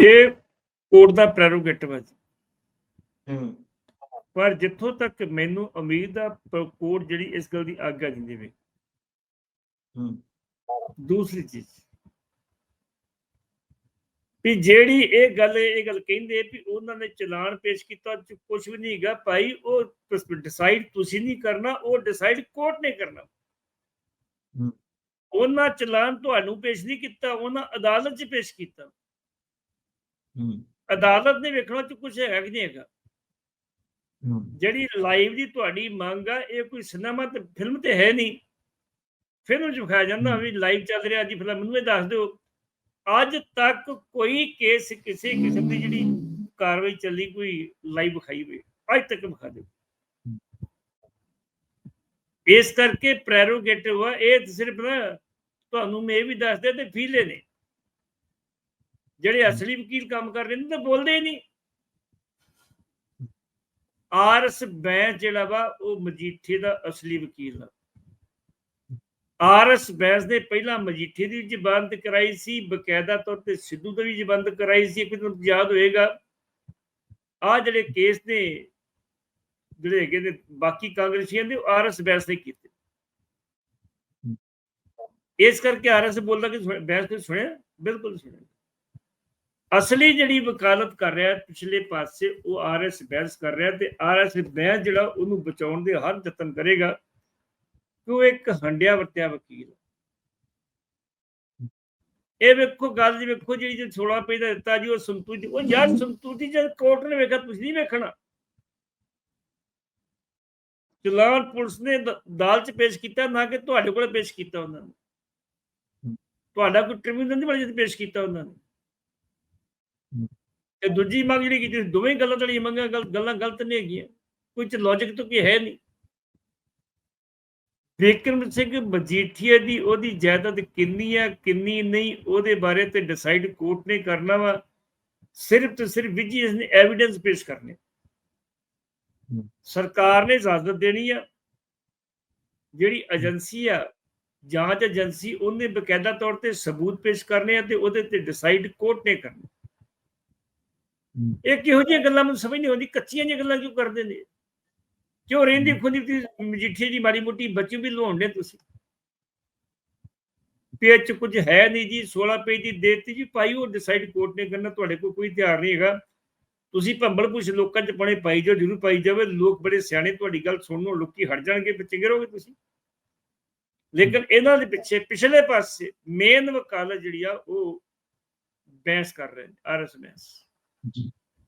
ਇਹ ਕੋਰਟ ਦਾ ਪ੍ਰੈਰੋਗੇਟਿਵ ਹੈ। ਹੂੰ। ਪਰ ਜਿੱਥੋਂ ਤੱਕ ਮੈਨੂੰ ਉਮੀਦ ਆ ਕੋਰਟ ਜਿਹੜੀ ਇਸ ਗੱਲ ਦੀ ਆਗਿਆ ਦਿੰਦੀ ਵੇ। ਹੂੰ। ਦੂਸਰੀ ਚੀਜ਼। ਵੀ ਜਿਹੜੀ ਇਹ ਗੱਲ ਇਹ ਗੱਲ ਕਹਿੰਦੇ ਵੀ ਉਹਨਾਂ ਨੇ ਚਲਾਨ ਪੇਸ਼ ਕੀਤਾ ਕੁਝ ਵੀ ਨਹੀਂ ਹੈਗਾ ਭਾਈ ਉਹ ਡਿਸਾਈਡ ਤੁਸੀਂ ਨਹੀਂ ਕਰਨਾ ਉਹ ਡਿਸਾਈਡ ਕੋਰਟ ਨੇ ਕਰਨਾ। ਉਹਨਾਂ ਚਲਾਨ ਤੁਹਾਨੂੰ ਪੇਸ਼ ਨਹੀਂ ਕੀਤਾ ਉਹਨਾਂ ਅਦਾਲਤ 'ਚ ਪੇਸ਼ ਕੀਤਾ। ਅਦਾਲਤ ਨੇ ਵੇਖਣਾ ਚ ਕੁਝ ਹੈਗਾ ਕਿ ਨਹੀਂ ਹੈਗਾ। ਜਿਹੜੀ ਲਾਈਵ ਦੀ ਤੁਹਾਡੀ ਮੰਗ ਆ ਇਹ ਕੋਈ ਸਿਨੇਮਾ ਤੇ ਫਿਲਮ ਤੇ ਹੈ ਨਹੀਂ। ਫਿਲਮ ਚ ਵਿਖਾਇਆ ਜਾਂਦਾ। ਵੀ ਲਾਈਵ ਚੱਲ ਰਿਹਾ ਜੀ ਫਿਲਮ ਮੈਨੂੰ ਇਹ ਦੱਸ ਦਿਓ। ਅੱਜ ਤੱਕ ਕੋਈ ਕੇਸ ਕਿਸੇ ਕਿਸਮ ਦੀ ਜਿਹੜੀ ਕਾਰਵਾਈ ਚੱਲੀ ਕੋਈ ਲਾਈਵ ਵਿਖਾਈ ਹੋਵੇ ਅੱਜ ਤੱਕ ਵਿਖਾ ਦਿਓ। ਇਸ ਕਰਕੇ ਪ੍ਰੈਰੋਗੇਟਿਵ ਆ ਇਹ ਸਿਰਫ ਨਾ ਤੁਹਾਨੂੰ ਮੈਂ ਇਹ ਵੀ ਦੱਸਦੇ ਤੇ ਫੀਲੇ ਨੇ। ਜਿਹੜੇ ਅਸਲੀ ਵਕੀਲ ਕੰਮ ਕਰ ਰਹੇ ਨੇ ਤਾਂ ਬੋਲਦੇ ਹੀ ਨਹੀਂ। ਆਰਐਸ ਬੈਂਸ ਜਿਹੜਾ ਵਾ ਉਹ ਮਜੀਠੇ ਦਾ ਅਸਲੀ ਵਕੀਲ ਆ। ਆਰਐਸ ਬੈਂਸ ਨੇ ਪਹਿਲਾਂ ਮਜੀਠੇ ਦੀ ਜ਼ਬਾਨਤ ਕਰਾਈ ਸੀ ਬਕਾਇਦਾ ਤੌਰ ਤੇ ਸਿੱਧੂ ਦੀ ਵੀ ਜ਼ਬਾਨਤ ਕਰਾਈ ਸੀ ਕਿ ਤੁਹਾਨੂੰ ਯਾਦ ਹੋਏਗਾ। ਆ ਜਿਹੜੇ ਕੇਸ ਨੇ ਜਿਹੜੇ ਹੈਗੇ ਨੇ ਬਾਕੀ ਕਾਂਗਰਸੀਆਂ ਦੇ ਆਰਐਸ ਬੈਂਸ ਨੇ ਕੀਤੇ। ਇਸ ਕਰਕੇ ਆਰਐਸ ਬੋਲਦਾ ਕਿ ਬੈਂਸ ਨੇ ਸੁਣਿਆ? ਬਿਲਕੁਲ ਸੁਣਿਆ। ਅਸਲੀ ਜਿਹੜੀ ਵਕਾਲਤ ਕਰ ਰਿਹਾ ਪਿਛਲੇ ਪਾਸੇ ਉਹ ਆਰਐਸ ਬੈਂਸ ਕਰ ਰਿਹਾ ਤੇ ਆਰਐਸ ਬੈਂਸ ਜਿਹੜਾ ਉਹਨੂੰ ਬਚਾਉਣ ਦੇ ਹਰ ਯਤਨ ਕਰੇਗਾ ਕਿ ਉਹ ਇੱਕ ਹੰਡਿਆ ਵਰਤਿਆ ਵਕੀਲ। ਇਹ ਵੇਖੋ ਗੱਲ ਜੀ ਵੇਖੋ ਜਿਹੜੀ ਜੇ 16 ਪੇਜ ਦਾ ਦਿੱਤਾ ਜੀ ਉਹ ਸੰਤੂਤੀ ਉਹ ਯਾਰ ਸੰਤੂਤੀ ਜਦ ਕੋਰਟ ਨੇ ਵੇਖਿਆ ਤੁਸੀਂ ਨਹੀਂ ਵੇਖਣਾ ਚਲਾਨ ਪੁਲਿਸ ਨੇ ਦ- ਅਦਾਲਤ ਚ ਪੇਸ਼ ਕੀਤਾ ਨਾ ਕਿ ਤੁਹਾਡੇ ਕੋਲ ਪੇਸ਼ ਕੀਤਾ ਉਹਨਾਂ ਨੇ। ਤੁਹਾਡਾ ਕੋਈ ਟ੍ਰਿਬਿਊਨਲ ਨਹੀਂ ਬਣਾ ਪੇਸ਼ ਕੀਤਾ ਉਹਨਾਂ ਨੇ। ਤੇ ਦੂਜੀ ਮੰਗ ਜਿਹੜੀ ਕੀਤੀ, ਦੋਵੇਂ ਗੱਲਾਂ ਜਿਹੜੀਆਂ ਮੰਗਾਂ ਗੱਲਾਂ ਗਲਤ ਨਹੀਂ ਹੈਗੀਆਂ। ਕੋਈ ਚ ਲੌਜੀਕ ਤਾਂ ਕੋਈ ਹੈ ਨਹੀਂ। ਵਿਕਰਮ ਸਿੰਘ ਮਜੀਠੀਆ ਦੀ ਉਹਦੀ ਜਾਇਦਾਦ ਕਿੰਨੀ ਆ, ਕਿੰਨੀ ਨਹੀਂ, ਉਹਦੇ ਬਾਰੇ ਤੇ ਡਿਸਾਈਡ ਕੋਰਟ ਨੇ ਕਰਨਾ ਵਾ। ਸਿਰਫ ਤੇ ਸਿਰਫ ਵਿਜੀਲੈਂਸ ਨੇ ਐਵੀਡੈਂਸ ਪੇਸ਼ ਕਰਨੇ। ਸਰਕਾਰ ਨੇ ਇਜਾਜ਼ਤ ਦੇਣੀ ਆ। ਜਿਹੜੀ ਏਜੰਸੀ ਆ, ਜਾਂਚ ਏਜੰਸੀ ਉਹਨੇ ਬਕਾਇਦਾ ਤੌਰ ਤੇ ਸਬੂਤ ਪੇਸ਼ ਕਰਨੇ ਆ ਤੇ ਉਹਦੇ ਤੇ ਡਿਸਾਈਡ ਕੋਰਟ ਨੇ ਕਰਨਾ। ਇਹ ਕਿਹੋ ਜਿਹੀਆਂ ਗੱਲਾਂ ਮੈਨੂੰ ਸਮਝ ਨਹੀਂ ਆਉਂਦੀ ਕੱਚੀਆਂ ਜਿਹੀਆਂ ਗੱਲਾਂ ਕਿਉਂ ਕਰਦੇ ਨੇ? ਕਿਉਂ ਰਹਿੰਦੀ ਖੁੰਦੀ ਤੁਸੀਂ ਮਜੀਠੀ ਦੀ ਮਾੜੀ ਮੋਟੀ ਬੱਚੀ ਵੀ ਲਵਾਉਂਦੇ ਤੁਸੀਂ? ਪੇਜ ਕੁਝ ਹੈ ਨਹੀਂ ਜੀ 16 ਪੇਜ ਦੀ ਦੇਤੀ ਜੀ ਭਾਈ ਉਹ ਡਿਸਾਈਡ ਕੋਰਟ ਨੇ ਕਰਨਾ ਤੁਹਾਡੇ ਕੋਲ ਕੋਈ ਹਥਿਆਰ ਨਹੀਂ ਹੈਗਾ। ਤੁਸੀਂ ਭੰਬਲ ਪੁੱਛ ਲੋਕਾਂ ਚ ਪਣੇ ਪਾਈ ਜਾਓ ਜਰੂਰ ਪਾਈ ਜਾਵੇ ਲੋਕ ਬੜੇ ਸਿਆਣੇ ਤੁਹਾਡੀ ਗੱਲ ਸੁਣਨੋਂ ਲੋਕੀ ਹਟ ਜਾਣਗੇ ਚੰਗੇ ਰਹੋਗੇ ਤੁਸੀਂ। ਲੇਕਿਨ ਇਹਨਾਂ ਦੇ ਪਿੱਛੇ ਪਿਛਲੇ ਪਾਸੇ ਮੇਨ ਵਕਾਲਤ ਜਿਹੜੀ ਆ ਉਹ ਬਹਿਸ ਕਰ ਰਹੇ ਨੇ ਆਰਐਸ Mm-hmm.